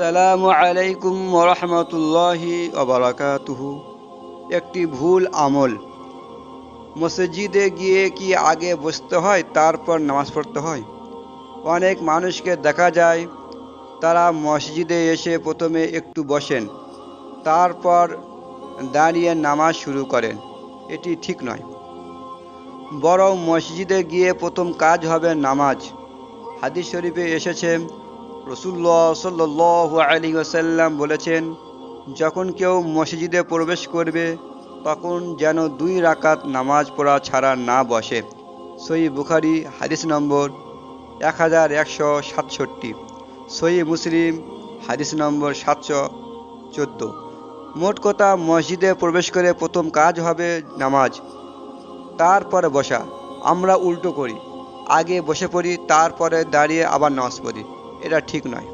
আসসালামু আলাইকুম ওরহমতুল্লাহি ওবরাকাতুহু একটি ভুল আমল। মসজিদে গিয়ে কি আগে বসতে হয়, তারপর নামাজ পড়তে হয়? অনেক মানুষকে দেখা যায়, তারা মসজিদে এসে প্রথমে একটু বসেন, তারপর দাঁড়িয়ে নামাজ শুরু করেন। এটি ঠিক নয়। বরং মসজিদে গিয়ে প্রথম কাজ হবে নামাজ। হাদিস শরীফে এসেছে রসুল্লাহ সাল্লাহ আলী ওসাল্লাম বলেছেন, যখন কেউ মসজিদে প্রবেশ করবে, তখন যেন দুই রাকাত নামাজ পড়া ছাড়া না বসে। সই বুখারি, হাদিস নম্বর এক হাজার একশো সাতষট্টি। সই মুসলিম, হাদিস নম্বর সাতশো চোদ্দ। মোট কথা, মসজিদে প্রবেশ করে প্রথম কাজ হবে নামাজ, তারপরে বসা। আমরা উল্টো করি, আগে বসে পড়ি, তারপরে দাঁড়িয়ে আবার নামাজ পড়ি। এটা ঠিক নয়।